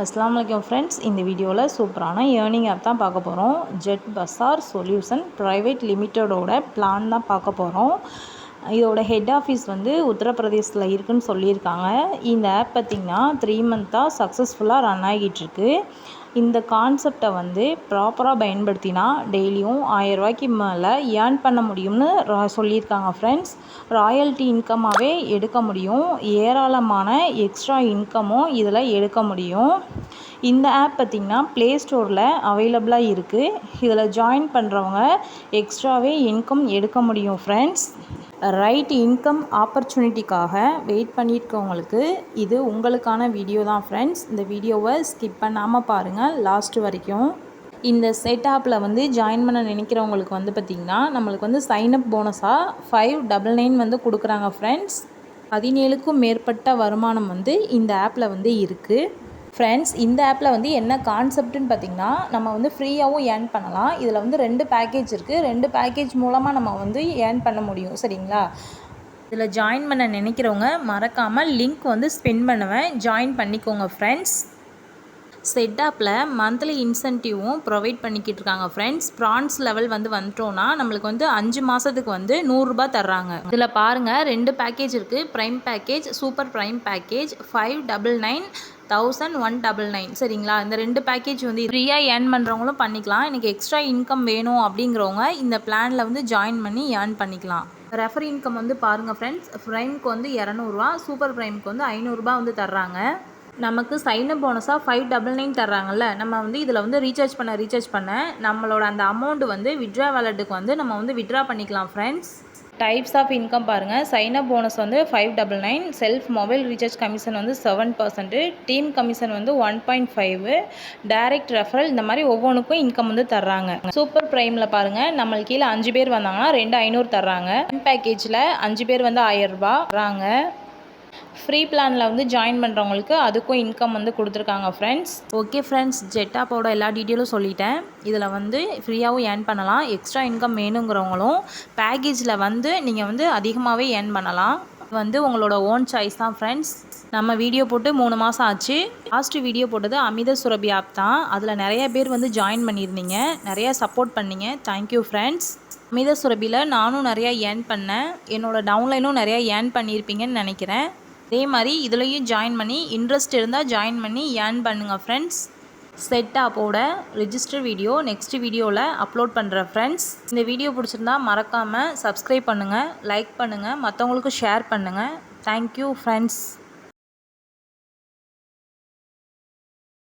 அஸ்லாம் வலைக்கம் ஃப்ரெண்ட்ஸ் இந்த வீடியோவில் சூப்பரான ஏர்னிங் ஆப் தான் பார்க்க போகிறோம் ஜெட் பசார் சொல்யூஷன் ப்ரைவேட் லிமிட்டடோட பிளான் தான் பார்க்க போகிறோம் இதோட ஹெட் ஆஃபீஸ் வந்து உத்தரப்பிரதேசத்தில் இருக்குதுன்னு சொல்லியிருக்காங்க. இந்த ஆப் பார்த்திங்கன்னா த்ரீ மந்த்தாக சக்ஸஸ்ஃபுல்லாக ரன் ஆகிட்டுருக்கு இந்த கான்செப்டை வந்து ப்ராப்பராக பயன்படுத்தினா டெய்லியும் ஆயர்ரூவாய்க்கு மேலே ஏர்ன் பண்ண முடியும்னு ரா சொல்லியிருக்காங்க ஃப்ரெண்ட்ஸ் ராயல்ட்டி இன்கம்மாகவே எடுக்க முடியும். ஏராளமான எக்ஸ்ட்ரா இன்கமும் இதில் எடுக்க முடியும். இந்த ஆப் பார்த்திங்கன்னா ப்ளே ஸ்டோரில் அவைலபிளாக இருக்குது இதில் ஜாயின் பண்ணுறவங்க எக்ஸ்ட்ராவே இன்கம் எடுக்க முடியும் ஃப்ரெண்ட்ஸ் ரைட் இன்கம் ஆப்பர்ச்சுனிட்டிக்காக வெயிட் பண்ணியிருக்கவங்களுக்கு இது உங்களுக்கான வீடியோ தான் ஃப்ரெண்ட்ஸ் இந்த வீடியோவை ஸ்கிப் பண்ணாமல் பாருங்கள் லாஸ்ட்டு வரைக்கும். இந்த செட்அப்பில் வந்து ஜாயின் பண்ண நினைக்கிறவங்களுக்கு வந்து பார்த்திங்கன்னா நம்மளுக்கு வந்து சைனப் போனஸாக ஃபைவ் டபுள் நைன் வந்து கொடுக்குறாங்க ஃப்ரெண்ட்ஸ் பதினேழுக்கும் மேற்பட்ட வருமானம் வந்து இந்த ஆப்பில் வந்து இருக்குது ஃப்ரெண்ட்ஸ் இந்த ஆப்பில் வந்து என்ன கான்செப்ட்டுன்னு பார்த்திங்கன்னா நம்ம வந்து ஃப்ரீயாகவும் ஏர்ன் பண்ணலாம். இதில் வந்து ரெண்டு பேக்கேஜ் இருக்குது ரெண்டு பேக்கேஜ் மூலமாக நம்ம வந்து ஏர்ன் பண்ண முடியும். சரிங்களா? இதில் ஜாயின் பண்ண நினைக்கிறவங்க மறக்காமல் லிங்க் வந்து ஸ்பின் பண்ணுவேன். ஜாயின் பண்ணிக்கோங்க ஃப்ரெண்ட்ஸ் செட்டாப்பில் மந்த்லி இன்சென்டிவும் ப்ரொவைட் பண்ணிக்கிட்டு இருக்காங்க ஃப்ரெண்ட்ஸ் ப்ரான்ஸ் லெவல் வந்து வந்துட்டோன்னா நம்மளுக்கு வந்து அஞ்சு மாதத்துக்கு வந்து நூறுரூபா தர்றாங்க. இதில் பாருங்கள் ரெண்டு பேக்கேஜ் இருக்குது prime package super prime package five double nine thousand one double nine சரிங்களா? இந்த ரெண்டு பேக்கேஜ் வந்து ஃப்ரீயாக ஏர்ன் பண்ணுறவங்களும் பண்ணிக்கலாம். எனக்கு எக்ஸ்ட்ரா இன்கம் வேணும் அப்படிங்கிறவங்க இந்த பிளானில் வந்து ஜாயின் பண்ணி ஏர்ன் பண்ணிக்கலாம். ரெஃபர் இன்கம் வந்து பாருங்கள் ஃப்ரெண்ட்ஸ் ப்ரைம்க்கு வந்து இரநூறுவா சூப்பர் ப்ரைம்க்கு வந்து ஐநூறுரூபா வந்து தர்றாங்க. நமக்கு சைனப் போனஸாக ஃபைவ் டபுள் நைன் தர்றாங்கல்ல நம்ம வந்து இதில் வந்து ரீசார்ஜ் பண்ண ரீசார்ஜ் பண்ண நம்மளோட அந்த அமௌண்ட் வந்து விட்ரா வேலெட்டுக்கு வந்து நம்ம வந்து விட்ரா பண்ணிக்கலாம் ஃப்ரெண்ட்ஸ் டைப்ஸ் ஆஃப் இன்கம் பாருங்கள் சைனப் போனஸ் வந்து five double nine self mobile recharge commission வந்து செவன் பர்சன்ட்டு டீம் கமிஷன் வந்து one point five direct referral இந்த மாதிரி ஒவ்வொன்றுக்கும் இன்கம் வந்து தர்றாங்க. சூப்பர் ப்ரைமில் பாருங்கள் நம்மளுக்கு கீழே அஞ்சு பேர் வந்தாங்கன்னா ரெண்டு ஐநூறு தர்றாங்க. பேக்கேஜில் அஞ்சு பேர் வந்து ஆயிரம் ரூபா தர்றாங்க. ஃப்ரீ பிளானில் வந்து ஜாயின் பண்ணுறவங்களுக்கு அதுக்கும் இன்கம் வந்து கொடுத்துருக்காங்க ஃப்ரெண்ட்ஸ் ஓகே ஃப்ரெண்ட்ஸ் ஜெட்டாப்போட எல்லா டீட்டெயிலும் சொல்லிட்டேன். இதில் வந்து ஃப்ரீயாகவும் ஏர்ன் பண்ணலாம். எக்ஸ்ட்ரா இன்கம் வேணுங்கிறவங்களும் பேக்கேஜில் வந்து நீங்கள் வந்து அதிகமாகவே ஏர்ன் பண்ணலாம். வந்து உங்களோட ஓன் சாய்ஸ் தான் ஃப்ரெண்ட்ஸ் நம்ம வீடியோ போட்டு மூணு மாதம் ஆச்சு. லாஸ்ட் வீடியோ போட்டது அமித சுரபி ஆப் தான். அதில் நிறைய பேர் வந்து ஜாயின் பண்ணியிருந்தீங்க. நிறையா சப்போர்ட் பண்ணீங்க. தேங்க்யூ ஃப்ரெண்ட்ஸ் அமித சுரபியில் நானும் நிறையா ஏர்ன் பண்ணேன். என்னோடய டவுன்லைனும் நிறையா ஏர்ன் பண்ணியிருப்பீங்கன்னு நினைக்கிறேன். அதே மாதிரி இதுலேயும் ஜாயின் பண்ணி இன்ட்ரெஸ்ட் இருந்தால் ஜாயின் பண்ணி ஏர்ன் பண்ணுங்கள் ஃப்ரெண்ட்ஸ் செட் ஆப்போட ரிஜிஸ்டர் வீடியோ நெக்ஸ்ட் வீடியோவில் அப்லோட் பண்ணுறேன் ஃப்ரெண்ட்ஸ் இந்த வீடியோ பிடிச்சிருந்தா மறக்காமல் சப்ஸ்கிரைப் பண்ணுங்கள் லைக் பண்ணுங்கள் மற்றவங்களுக்கும் ஷேர் பண்ணுங்கள் தேங்க்யூ ஃப்ரெண்ட்ஸ்